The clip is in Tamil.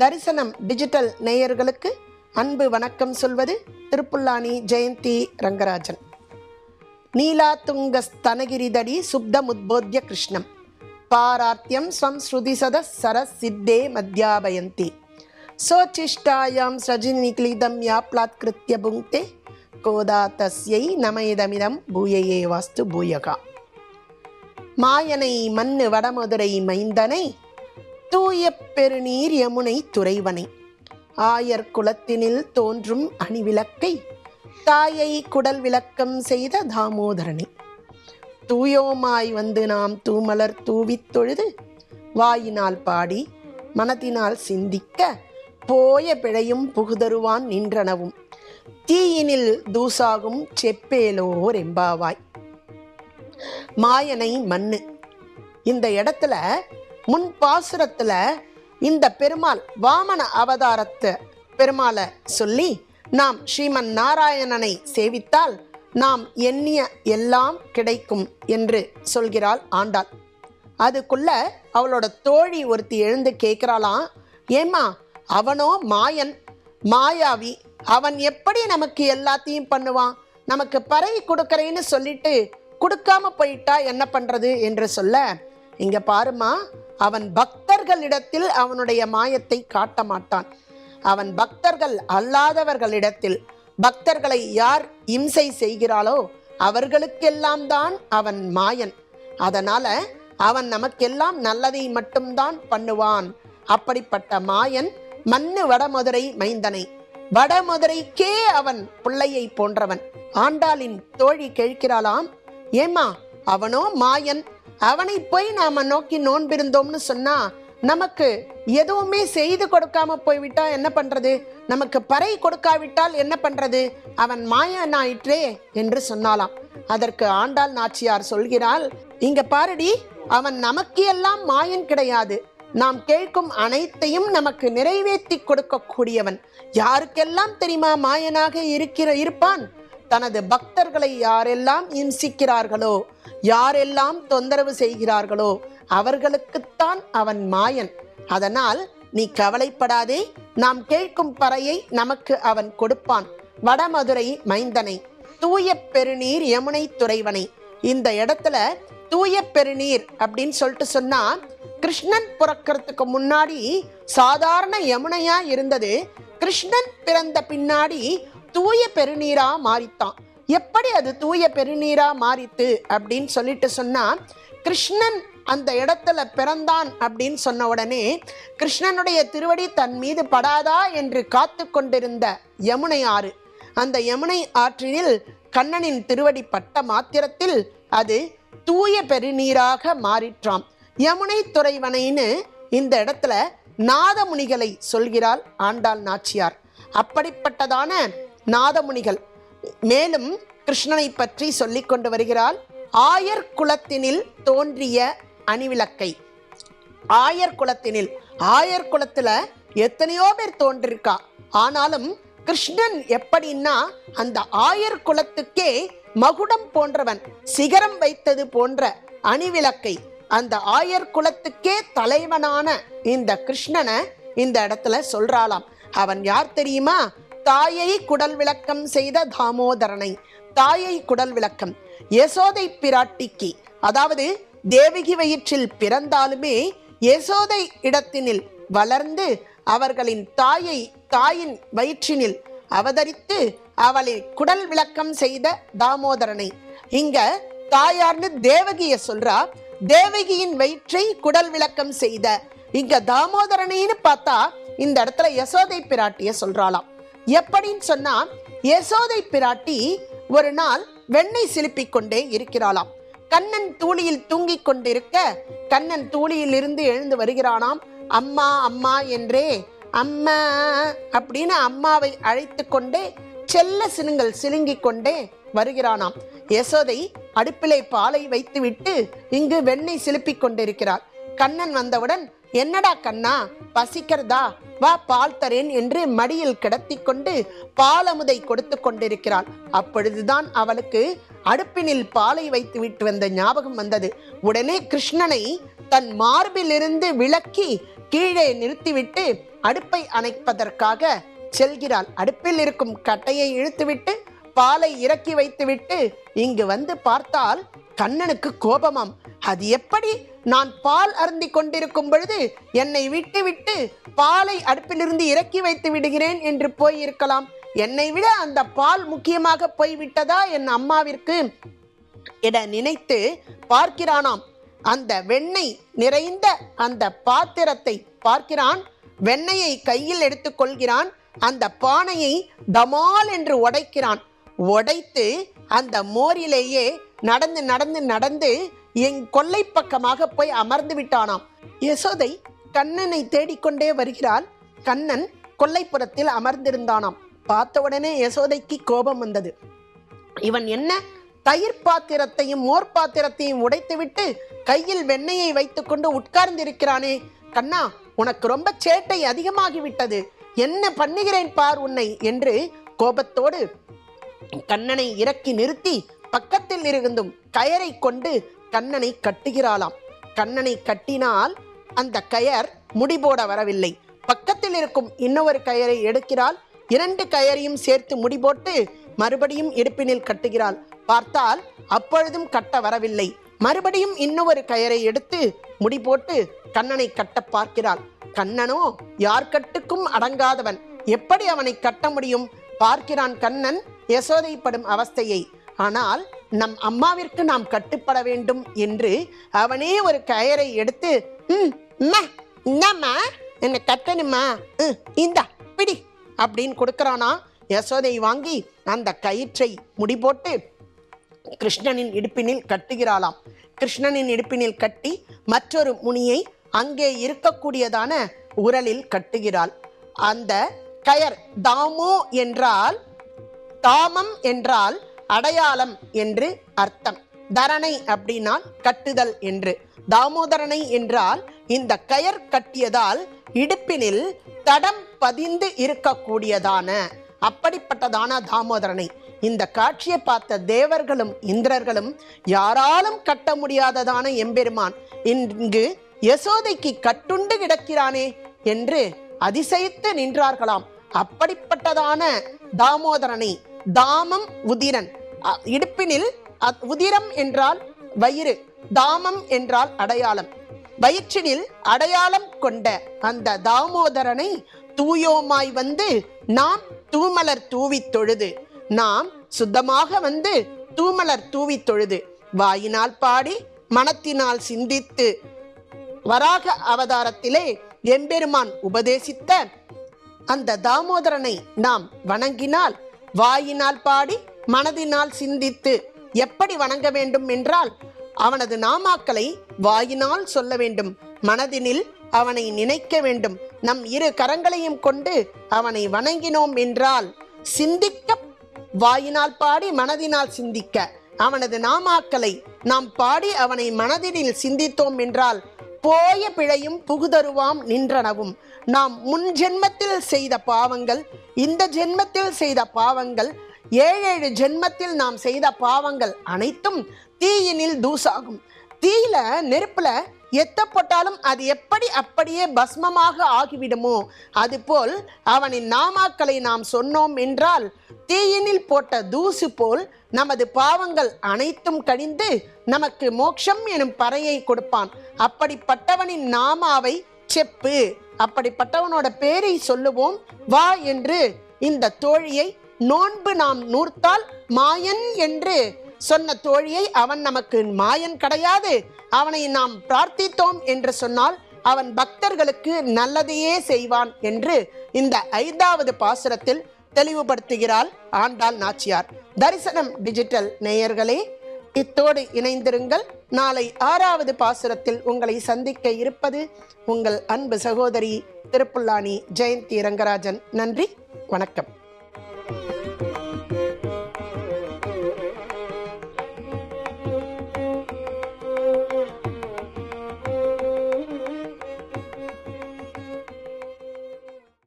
தரிசனம் டிஜிட்டல் நேயர்களுக்கு அன்பு வணக்கம் சொல்வது திருப்புல்லானி ஜெயந்தி ரங்கராஜன். நீலா துங்க ஸ்தனகிரிதடி சுப்தமுத்போத்ய கிருஷ்ணம். பாரார்த்தியம் ஸ்வம் ஸ்ருதிசத சர சித்தே மத்யாபயந்தி. சோச்சிஷ்டாயாம் சஜினிக்லிதம் யாப்லாத்கிருத்ய புங்க்தே கோதா தஸ்யை நமயிதமிதம் பூயையே வாஸ்து பூயகா. மாயனை மண்ணு வடமதுரை மைந்தனை தூய பெருநீர் யமுனை துறைவனை. ஆயர் குலத்தினில் தோன்றும் அணிவிளக்கை தாயை குடல் விளக்கம் செய்த தாமோதரனை. தூயோமாய் வந்து நாம் தூமலர் தூவித் தொழுது வாயினால் பாடி மனத்தினால் சிந்திக்க போய பிழையும் புகுதருவான் நின்றனவும். தீயினில் தூசாகும் செப்பேலோர் எம்பாவாய் மாயனை மண்ணு இந்த இடத்துல முன் பாசுரத்துல இந்த பெருமாள் வாமன அவதாரத்தை பெருமாளை சொல்லி நாம் ஸ்ரீமன் நாராயணனை சேவித்தால் நாம் எண்ணிய எல்லாம் கிடைக்கும் என்று சொல்கிறாள் ஆண்டாள். அதுக்குள்ள அவளோட தோழி ஒருத்தி எழுந்து கேட்குறாளாம் ஏம்மா அவனோ மாயன் மாயாவி அவன் எப்படி நமக்கு எல்லாத்தையும் பண்ணுவான்? நமக்கு பறை கொடுக்கறேன்னு சொல்லிட்டு கொடுக்காம போயிட்டா என்ன பண்றது? என்று சொல்ல இங்க பாருமா அவன் பக்தர்களிடத்தில் அவனுடைய மாயத்தை காட்ட மாட்டான். அவன் பக்தர்கள் அல்லாதவர்களிடத்தில் பக்தர்களை யார் இம்சை செய்கிறாளோ அவர்களுக்கெல்லாம் தான் அவன் மாயன். அதனால அவன் நமக்கெல்லாம் நல்லதை மட்டும்தான் பண்ணுவான். அப்படிப்பட்ட மாயன் மண்ணு வடமதுரை மைந்தனை. வடமதுரைக்கே அவன் பிள்ளையை போன்றவன். ஆண்டாளின் தோழி கேட்கிறாளாம் ஏமா அவனோ மாயன் அவனை போய் நாம நோக்கி நோன்பிருந்தோம்னு சொன்னா நமக்கு எதுவுமே செய்து கொடுக்காம போய்விட்டா என்ன பண்றது? நமக்கு பறை கொடுக்காவிட்டால் என்ன பண்றது? அவன் மாயன் ஆயிற்றே என்று சொன்னாலாம். அதற்கு ஆண்டாள் நாச்சியார் சொல்கிறாள் இங்க பாருடி அவன் நமக்கு எல்லாம் மாயன் கிடையாது. நாம் கேட்கும் அனைத்தையும் நமக்கு நிறைவேற்றி கொடுக்கக்கூடியவன். யாருக்கெல்லாம் தெரியுமா மாயனாக இருக்கிற இருப்பான்? தனது பக்தர்களை யாரெல்லாம் இம்சிக்கிறார்களோ யாரெல்லாம் தொந்தரவு செய்கிறார்களோ அவர்களுக்குத்தான் அவன் மாயன். அதனால் நீ கவலைப்படாதே நாம் கேட்கும் பறையை நமக்கு அவன் கொடுப்பான். வடமதுரை மைந்தனை தூய பெருநீர் யமுனை துறைவனை. இந்த இடத்துல தூய பெருநீர் அப்படின்னு சொல்லிட்டு சொன்னா கிருஷ்ணன் பிறக்கிறதுக்கு முன்னாடி சாதாரண யமுனையா இருந்தது கிருஷ்ணன் பிறந்த பின்னாடி தூய பெருநீரா மாறித்தான். எப்படி அது தூய பெருநீரா மாறித்து அப்படின்னு சொல்லிட்டு சொன்னா கிருஷ்ணன் அந்த இடத்துல பிறந்தான் அப்படின்னு சொன்ன உடனே கிருஷ்ணனுடைய திருவடி தன் மீது படாதா என்று காத்து கொண்டிருந்த யமுனை ஆறு. அந்த யமுனை ஆற்றினில் கண்ணனின் திருவடி பட்ட மாத்திரத்தில் அது தூய பெருநீராக மாறிற்றாம். யமுனை துறைவனைன்னு இந்த இடத்துல நாதமுனிகளை சொல்கிறாள் ஆண்டாள் நாச்சியார். அப்படிப்பட்டதான நாதமுனிகள். மேலும் கிருஷ்ணனை பற்றி சொல்லிக் கொண்டு வருகிறாள். ஆயர் குலத்தினில் தோன்றிய அணிவிளக்கை. ஆயர் குலத்தினில் ஆயர் குலத்துல எத்தனையோ பேர் தோன்றிருக்கா. ஆனாலும் கிருஷ்ணன் எப்படின்னா அந்த ஆயர் குலத்துக்கே மகுடம் போன்றவன் சிகரம் வைத்தது போன்ற அணிவிளக்கை. அந்த ஆயர் குலத்துக்கே தலைவனான இந்த கிருஷ்ணனை இந்த இடத்துல சொல்றாளாம். அவன் யார் தெரியுமா? தாயை குடல் விளக்கம் செய்த தாமோதரனை தாயை குடல் விளக்கம் யசோதை பிராட்டிக்கு அதாவது தேவகி வயிற்றில் பிறந்தாலுமே யசோதை இடத்தினில் வளர்ந்து அவர்களின் தாயை தாயின் வயிற்றினில் அவதரித்து அவளை குடல் விளக்கம் செய்த தாமோதரனை. இங்க தாயார்னு தேவகிய சொல்றா தேவகியின் வயிற்றை குடல் விளக்கம் செய்த. இங்க தாமோதரனைன்னு பார்த்தா இந்த இடத்துல யசோதை பிராட்டிய சொல்றாளாம். எப்படின்னு சொன்னா யசோதை பிராட்டி ஒரு நாள் வெண்ணெய் சிலுப்பிக் கொண்டே இருக்கிறாளாம். கண்ணன் தூளியில் தூங்கிக் கொண்டிருக்க கண்ணன் தூளியில் இருந்து எழுந்து வருகிறானாம். அம்மா அம்மா என்றே அம்மா அப்படின்னு அம்மாவை அழைத்து கொண்டே செல்ல சினுங்கள் சிலுங்கிக் கொண்டே வருகிறானாம். யசோதை அடுப்பிலே பாலை வைத்துவிட்டு இங்கு வெண்ணெய் சிலுப்பிக் கொண்டிருக்கிறார். கண்ணன் வந்தவுடன் என்னடா கண்ணா பசிக்கிறதா? வா பால் தரேன் என்று மடியில் கிடத்தி கொண்டு பாலமுதை கொடுத்து கொண்டிருக்கிறாள். அப்பொழுதுதான் அவளுக்கு அடுப்பினில் பாலை வைத்து விட்டு வந்த ஞாபகம் வந்தது. உடனே கிருஷ்ணனை தன் மார்பிலிருந்து விலக்கி கீழே நிறுத்திவிட்டு அடுப்பை அணைப்பதற்காக செல்கிறாள். அடுப்பில் இருக்கும் கட்டையை இழுத்துவிட்டு பாலை இறக்கி வைத்துவிட்டு இங்கு வந்து பார்த்தால் கண்ணனுக்கு கோபமாம். அது எப்படி? நான் பால் அருந்தி கொண்டிருக்கும் பொழுது என்னை விட்டு விட்டு பாலை அடுப்பிலிருந்து இறக்கி வைத்து விடுகிறேன் என்று போயிருக்கலாம். என்னை விட அந்த பால் முக்கியமாக போய்விட்டதா என் அம்மாவிற்கு? என நினைத்து பார்க்கிறானாம். அந்த வெண்ணெய் நிறைந்த அந்த பாத்திரத்தை பார்க்கிறான். வெண்ணெயை கையில் எடுத்துக்கொள்கிறான் அந்த பானையை தமால் என்று உடைக்கிறான். உடைத்து அந்த மோரிலேயே நடந்து நடந்து நடந்து என் கொல்லை பக்கமாக போய் அமர்ந்து விட்டானாம். யசோதை கண்ணனை தேடிக்கொண்டே வருகிறாள். கண்ணன் கொல்லைப்புறத்தில் அமர்ந்திருந்தானாம். பார்த்தவுடனே யசோதைக்கு கோபம் வந்தது. இவன் என்ன? தயிர் பாத்திரத்தையும் மோர் பாத்திரத்தையும் உடைத்துவிட்டு கையில் வெண்ணெயை வைத்துக்கொண்டு உட்கார்ந்திருக்கிறானே. கண்ணா உனக்கு ரொம்ப சேட்டை அதிகமாகிவிட்டது. என்ன பண்ணுகிறேன் பார் உன்னை? என்று கோபத்தோடு கண்ணனை இறக்கி நிறுத்தி பக்கத்தில் இருந்தும் கயரை கொண்டு கண்ணனை கட்டுகிறாளாம். கண்ணனை கட்டினால் அந்த கயர் முடிபோட வரவில்லை. பக்கத்தில் இருக்கும் இன்னொரு கயரை எடுக்கிறாள். இரண்டு கயரையும் சேர்த்து முடிபோட்டு மறுபடியும் இடுப்பினில் கட்டுகிறாள். பார்த்தால் அப்பொழுதும் கட்ட வரவில்லை. மறுபடியும் இன்னொரு கயரை எடுத்து முடி போட்டு கண்ணனை கட்ட பார்க்கிறாள். கண்ணனோ யார் கட்டுக்கும் அடங்காதவன். எப்படி அவனை கட்ட முடியும்? பார்க்கிறான் கண்ணன் யசோதைப்படும் அவஸ்தையை. ஆனால் நம் அம்மாவிற்கு நாம் கட்டுப்பட வேண்டும் என்று அவனே ஒரு கயரை எடுத்து ம் என்னை கட்டணுமா இந்தா பிடி அப்படின்னு கொடுக்கறானா. யசோதை வாங்கி அந்த கயிற்றை முடி போட்டு கிருஷ்ணனின் இடுப்பினில் கட்டுகிறாளாம். கிருஷ்ணனின் இடுப்பினில் கட்டி மற்றொரு முனியை அங்கே இருக்கக்கூடியதான உரலில் கட்டுகிறாள். அந்த கயர் தாமு என்றால் தாமம் என்றால் அடையாளம் என்று அர்த்தம். தரணை அப்படின்னால் கட்டுதல் என்று. தாமோதரனை என்றால் இந்த கயர் கட்டியதால் இடுப்பினில் தடம் பதிந்து இருக்கக்கூடியதான. அப்படிப்பட்டதான தாமோதரனை. இந்த காட்சியை பார்த்த தேவர்களும் இந்திரர்களும் யாராலும் கட்ட முடியாததான எம்பெருமான் இங்கு யசோதைக்கு கட்டுண்டு கிடக்கிறானே என்று அதிசயித்து நின்றார்களாம். அப்படிப்பட்டதான தாமோதரனை தாமம் உதிரன். அ- இடுப்பினில் உதிரம் என்றால் வயிறு தாமம் என்றால் அடையாளம். வயிற்றினில் அடையாளம் கொண்ட அந்த தாமோதரனை தூயோமாய் வந்து நாம் தூமலர் தூவி தொழுது நாம் சுத்தமாக வந்து தூமலர் தூவி தொழுது வாயினால் பாடி மனத்தினால் சிந்தித்து வராக அவதாரத்திலே எம்பெருமான் உபதேசித்த அந்த தாமோதரனை நாம் வணங்கினால் வாயினால் பாடி மனதினால் சிந்தித்து எப்படி வணங்க வேண்டும் என்றால் அவனது நாமாக்களை வாயினால் சொல்ல வேண்டும் மனதினில் அவனை நினைக்க வேண்டும். நம் இரு கரங்களையும் கொண்டு அவனை வணங்கினோம் என்றால் சிந்திக்க வாயினால் பாடி மனதினால் சிந்திக்க அவனது நாமாக்களை நாம் பாடி அவனை மனதினில் சிந்தித்தோம் என்றால் போய பிழையும் புகுதருவாம் நின்றனவும். நாம் முன் ஜென்மத்தில் செய்த பாவங்கள் இந்த ஜென்மத்தில் செய்த பாவங்கள் ஏழேழு ஜென்மத்தில் நாம் செய்த பாவங்கள் அனைத்தும் தீயினில் தூசாகும். தீயில நெருப்புல எத்தப்பட்டாலும் அது எப்படி அப்படியே பஸ்மமாக ஆகிவிடுமோ அதுபோல் அவனின் நாமாக்களை நாம் சொன்னோம் என்றால் தீயினில் போட்ட தூசு போல் நமது பாவங்கள் அனைத்தும் கழிந்து நமக்கு மோட்சம் எனும் பறையை கொடுப்பான். அப்படிப்பட்டவனின் நாமாவை செப்பு. அப்படிப்பட்டவனோட பேரை சொல்லுவோம் வா என்று இந்த தோழியை நோன்பு நாம் நூர்த்தால் மாயன் என்று சொன்ன தோழியை அவன் நமக்கு மாயன் கிடையாது. அவனை நாம் பிரார்த்தித்தோம் என்று சொன்னால் அவன் பக்தர்களுக்கு நல்லதையே செய்வான் என்று இந்த ஐந்தாவது பாசுரத்தில் தெளிவுபடுத்துகிறாள் ஆண்டாள் நாச்சியார். தரிசனம் டிஜிட்டல் நேயர்களே இத்தோடு இணைந்திருங்கள். நாளை ஆறாவது பாசுரத்தில் உங்களை சந்திக்க இருப்பது உங்கள் அன்பு சகோதரி திருப்புல்லானி ஜெயந்தி ரங்கராஜன். நன்றி வணக்கம்.